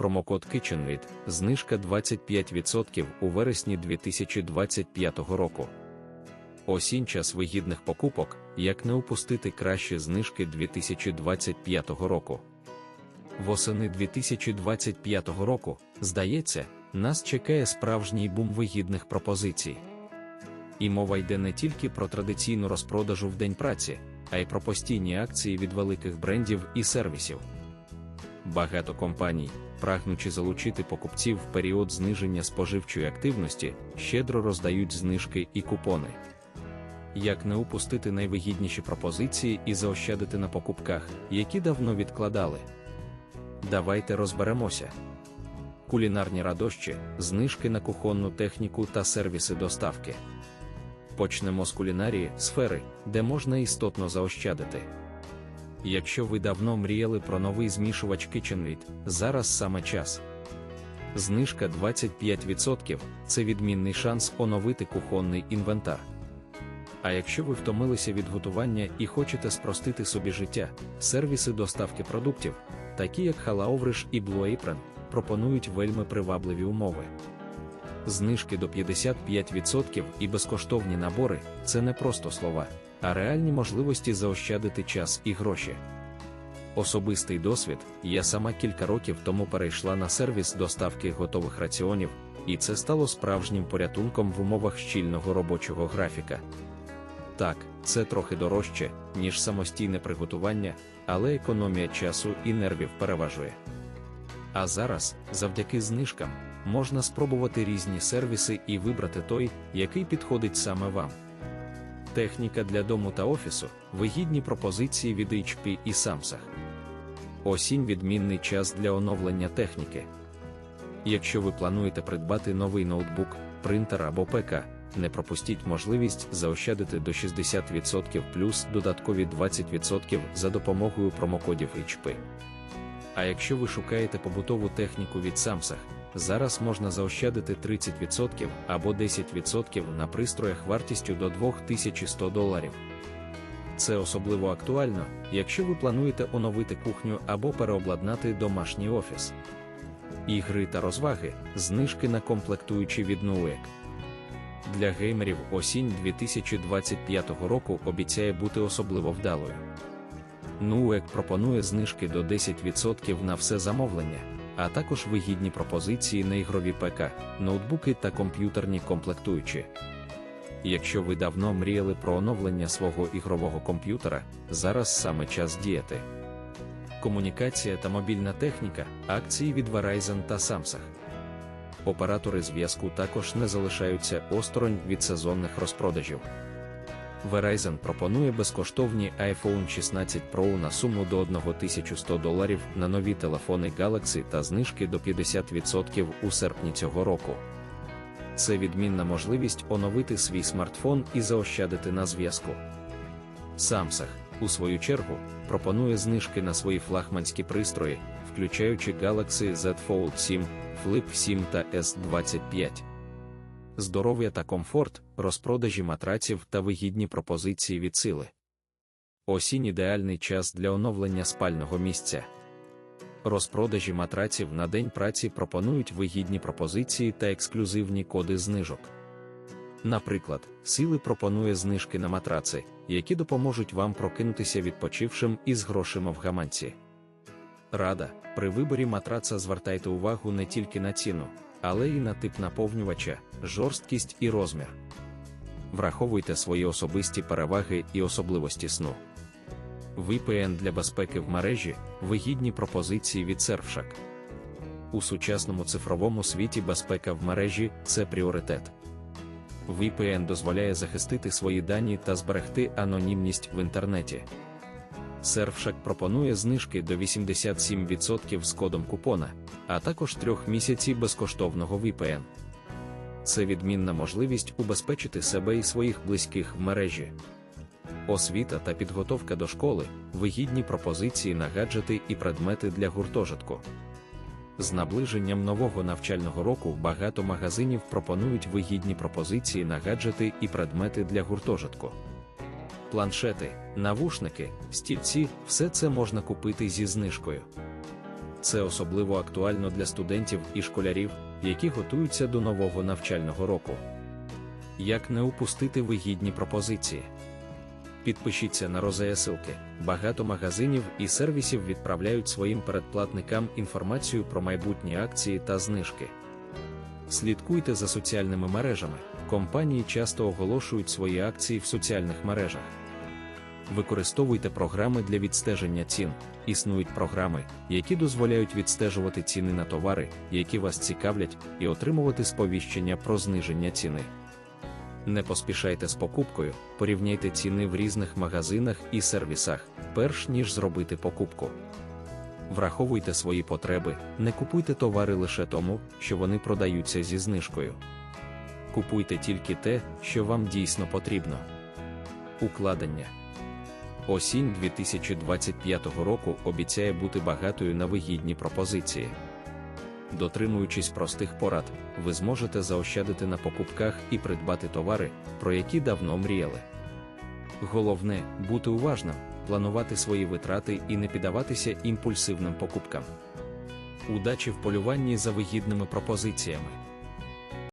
Промокод KitchenWit, знижка 25% у вересні 2025 року. Осінь час вигідних покупок, як не упустити кращі знижки 2025 року. Восени 2025 року, здається, нас чекає справжній бум вигідних пропозицій. І мова йде не тільки про традиційну розпродажу в день праці, а й про постійні акції від великих брендів і сервісів. Багато компаній, прагнучи залучити покупців в період зниження споживчої активності, щедро роздають знижки і купони. Як не упустити найвигідніші пропозиції і заощадити на покупках, які давно відкладали? Давайте розберемося. Кулінарні радощі, знижки на кухонну техніку та сервіси доставки. Почнемо з кулінарії сфери, де можна істотно заощадити. Якщо ви давно мріяли про новий змішувач KitchenWit, зараз саме час. Знижка 25% це відмінний шанс оновити кухонний інвентар. А якщо ви втомилися від готування і хочете спростити собі життя, сервіси доставки продуктів, такі як Halaovrish і Blue Apron, пропонують вельми привабливі умови. Знижки до 55% і безкоштовні набори це не просто слова, а реальні можливості заощадити час і гроші. Особистий досвід, я сама кілька років тому перейшла на сервіс доставки готових раціонів, і це стало справжнім порятунком в умовах щільного робочого графіка. Так, це трохи дорожче, ніж самостійне приготування, але економія часу і нервів переважує. А зараз, завдяки знижкам, можна спробувати різні сервіси і вибрати той, який підходить саме вам. Техніка для дому та офісу, вигідні пропозиції від HP і Samsung. Осінь відмінний час для оновлення техніки. Якщо ви плануєте придбати новий ноутбук, принтер або ПК, не пропустіть можливість заощадити до 60% плюс додаткові 20% за допомогою промокодів HP. А якщо ви шукаєте побутову техніку від Samsung, зараз можна заощадити 30% або 10% на пристроях вартістю до 2100 доларів. Це особливо актуально, якщо ви плануєте оновити кухню або переобладнати домашній офіс. Ігри та розваги, знижки на комплектуючі від Newegg. Для геймерів осінь 2025 року обіцяє бути особливо вдалою. Newegg пропонує знижки до 10% на все замовлення, а також вигідні пропозиції на ігрові ПК, ноутбуки та комп'ютерні комплектуючі. Якщо ви давно мріяли про оновлення свого ігрового комп'ютера, зараз саме час діяти. Комунікація та мобільна техніка, акції від Verizon та Samsung. Оператори зв'язку також не залишаються осторонь від сезонних розпродажів. Verizon пропонує безкоштовні iPhone 16 Pro на суму до 1100 доларів на нові телефони Galaxy та знижки до 50% у серпні цього року. Це відмінна можливість оновити свій смартфон і заощадити на зв'язку. Samsung, у свою чергу, пропонує знижки на свої флагманські пристрої, включаючи Galaxy Z Fold 7, Flip 7 та S25. Здоров'я та комфорт, розпродажі матраців та вигідні пропозиції від сили. Осінь ідеальний час для оновлення спального місця. Розпродажі матраців на день праці пропонують вигідні пропозиції та ексклюзивні коди знижок. Наприклад, сили пропонує знижки на матраци, які допоможуть вам прокинутися відпочившим із грошима в гаманці. Рада, при виборі матраца звертайте увагу не тільки на ціну, але й на тип наповнювача, жорсткість і розмір. Враховуйте свої особисті переваги і особливості сну. VPN для безпеки в мережі вигідні пропозиції від Surfshark. У сучасному цифровому світі безпека в мережі це пріоритет. VPN дозволяє захистити свої дані та зберегти анонімність в інтернеті. Surfshark пропонує знижки до 87% з кодом купона, а також трьох місяців безкоштовного VPN. Це відмінна можливість убезпечити себе і своїх близьких в мережі. Освіта та підготовка до школи, вигідні пропозиції на гаджети і предмети для гуртожитку. З наближенням нового навчального року багато магазинів пропонують вигідні пропозиції на гаджети і предмети для гуртожитку. Планшети, навушники, стільці все це можна купити зі знижкою. Це особливо актуально для студентів і школярів, які готуються до нового навчального року. Як не упустити вигідні пропозиції? Підпишіться на розеясилки. Багато магазинів і сервісів відправляють своїм передплатникам інформацію про майбутні акції та знижки. Слідкуйте за соціальними мережами. Компанії часто оголошують свої акції в соціальних мережах. Використовуйте програми для відстеження цін. Існують програми, які дозволяють відстежувати ціни на товари, які вас цікавлять, і отримувати сповіщення про зниження ціни. Не поспішайте з покупкою, порівняйте ціни в різних магазинах і сервісах, перш ніж зробити покупку. Враховуйте свої потреби, не купуйте товари лише тому, що вони продаються зі знижкою. Купуйте тільки те, що вам дійсно потрібно. Укладення Осінь 2025 року обіцяє бути багатою на вигідні пропозиції. Дотримуючись простих порад, ви зможете заощадити на покупках і придбати товари, про які давно мріяли. Головне бути уважним, планувати свої витрати і не піддаватися імпульсивним покупкам. Удачі в полюванні за вигідними пропозиціями.